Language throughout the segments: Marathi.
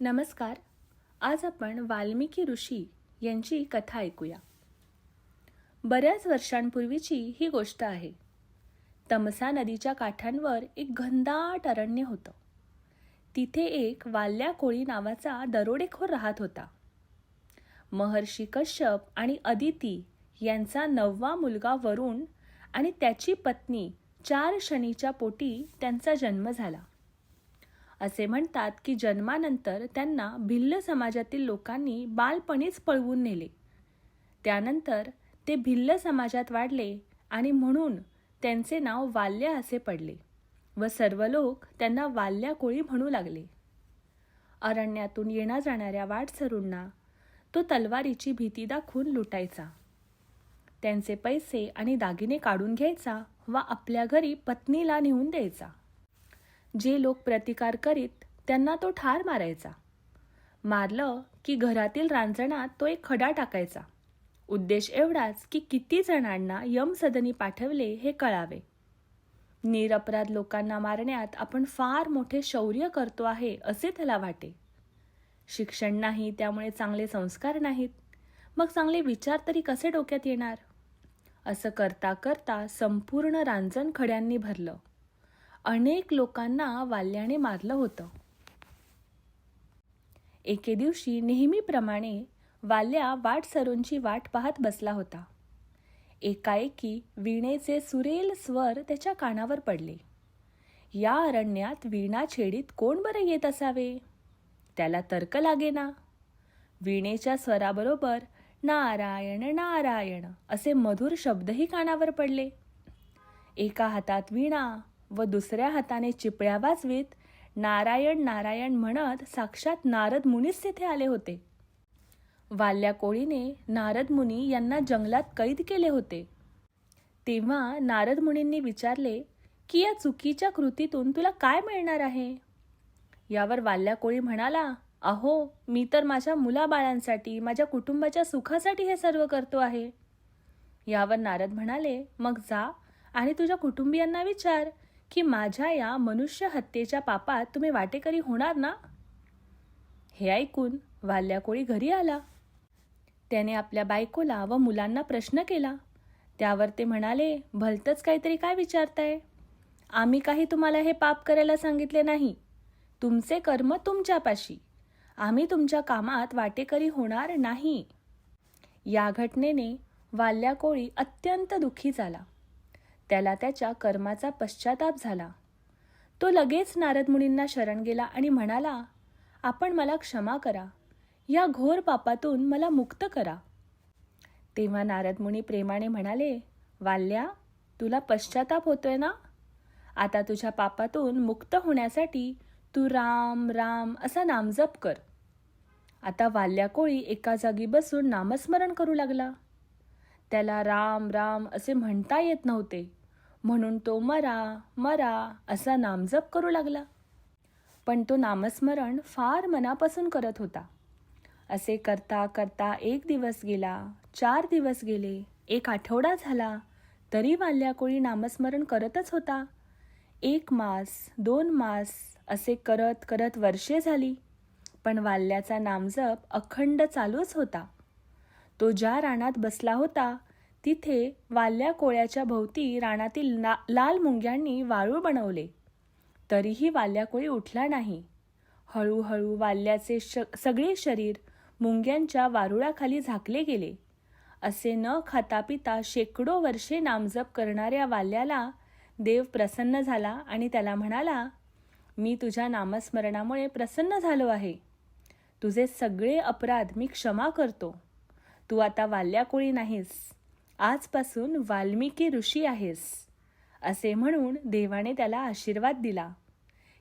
नमस्कार. आज आपण वाल्मिकी ऋषी यांची कथा ऐकूया. बऱ्याच वर्षांपूर्वीची ही गोष्ट आहे. तमसा नदीच्या काठांवर एक घनदाट अरण्य होतं. तिथे एक वाल्या कोळी नावाचा दरोडेखोर राहत होता. महर्षी कश्यप आणि अदिती यांचा नववा मुलगा वरुण आणि त्याची पत्नी चार शनीच्या पोटी त्यांचा जन्म झाला. असे म्हणतात की जन्मानंतर त्यांना भिल्ल समाजातील लोकांनी बालपणीच पळवून नेले. त्यानंतर ते भिल्ल समाजात वाढले आणि म्हणून त्यांचे नाव वाल्या असे पडले व सर्व लोक त्यांना वाल्या कोळी म्हणू लागले. अरण्यातून येणा जाणाऱ्या वाटसरूंना तो तलवारीची भीती दाखवून लुटायचा. त्यांचे पैसे आणि दागिने काढून घ्यायचा व आपल्या घरी पत्नीला नेऊन द्यायचा. जे लोक प्रतिकार करीत त्यांना तो ठार मारायचा. मारलं की घरातील रांजणात तो एक खडा टाकायचा. उद्देश एवढाच की किती जणांना यमसदनी पाठवले हे कळावे. निरपराध लोकांना मारण्यात आपण फार मोठे शौर्य करतो आहे असे त्याला वाटे. शिक्षण नाही त्यामुळे चांगले संस्कार नाहीत. मग चांगले विचार तरी कसे डोक्यात येणार? असं करता करता संपूर्ण रांजण खड्यांनी भरलं. अनेक लोकांना वाल्याने मारलं होतं. एके दिवशी नेहमीप्रमाणे वाल्या वाट सरूंची वाट पाहत बसला होता. एकाएकी वीणेचे सुरेल स्वर त्याच्या कानावर पडले. या अरण्यात वीणा छेडीत कोण बरं येत असावे? त्याला तर्क लागेना. वीणेच्या स्वराबरोबर नारायण नारायण असे मधुर शब्दही कानावर पडले. एका हातात वीणा व दुसऱ्या हाताने चिपळ्या वाजवीत नारायण नारायण म्हणत साक्षात नारद मुनीच तिथे आले होते. वाल्या कोळीने नारद मुनी यांना जंगलात कैद केले होते. तेव्हा नारद मुनींनी विचारले की या चुकीच्या कृतीतून तुला काय मिळणार आहे? यावर वाल्या कोळी म्हणाला अहो मी तर माझ्या मुलाबाळांसाठी माझ्या कुटुंबाच्या सुखासाठी हे सर्व करतो आहे. यावर नारद म्हणाले मग जा आणि तुझ्या कुटुंबियांना विचार. की माझ्या या मनुष्य हत्येच्या पापात तुम्ही वाटेकरी होणार ना? हे ऐकून वाल्याकोळी घरी आला. त्याने आपल्या बायकोला व मुलांना प्रश्न केला. त्यावर ते म्हणाले भलतंच काहीतरी काय विचारताय? आम्ही काही तुम्हाला हे पाप करायला सांगितले नाही. तुमचे कर्म तुमच्यापाशी. आम्ही तुमच्या कामात वाटेकरी होणार नाही. या घटनेने वाल्याकोळी अत्यंत दुःखी झाला. त्याला त्याच्या कर्माचा पश्चाताप झाला. तो लगेच नारद मुनींना शरण गेला आणि म्हणाला आपण मला क्षमा करा. या घोर पापातून मला मुक्त करा. तेव्हा नारद मुनी प्रेमाने म्हणाले वाल्या तुला पश्चाताप होतोय ना? आता तुझ्या पापातून मुक्त होण्यासाठी तू राम राम असा नामजप कर. आता वाल्या कोळी एका जागी बसून नामस्मरण करू लागला. त्याला राम राम असे म्हणता येत नव्हते. म्हणून तो मरा मरा असा नामजप करू लागला. पण तो नामस्मरण फार मनापासून करत होता. असे करता करता एक दिवस गेला चार दिवस गेले एक आठवडा झाला तरी वाल्याकोळी नामस्मरण करतच होता. एक मास दोन मास असे करत करत वर्षे झाली. पण वाल्याचा नामजप अखंड चालूच होता. तो ज्या रानात बसला होता तिथे वाल्या कोळ्याच्या भोवती रानातील ना लाल मुंग्यांनी वाळू बनवले. तरीही वाल्या कोळी उठला नाही. हळूहळू वाल्याचे श सगळे शरीर मुंग्यांच्या वारुळाखाली झाकले गेले. असे न खाता पिता शेकडो वर्षे नामजप करणाऱ्या वाल्याला देव प्रसन्न झाला आणि त्याला म्हणाला मी तुझ्या नामस्मरणामुळे प्रसन्न झालो आहे. तुझे सगळे अपराध मी क्षमा करतो. तू आता वाल्याकोळी नाहीस. आजपासून वाल्मिकी ऋषी आहेस असे म्हणून देवाने त्याला आशीर्वाद दिला.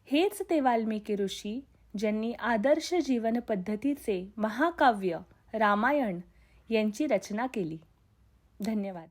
हेच ते वाल्मिकी ऋषी ज्यांनी आदर्श जीवन पद्धतीचे महाकाव्य रामायण यांची रचना केली. धन्यवाद.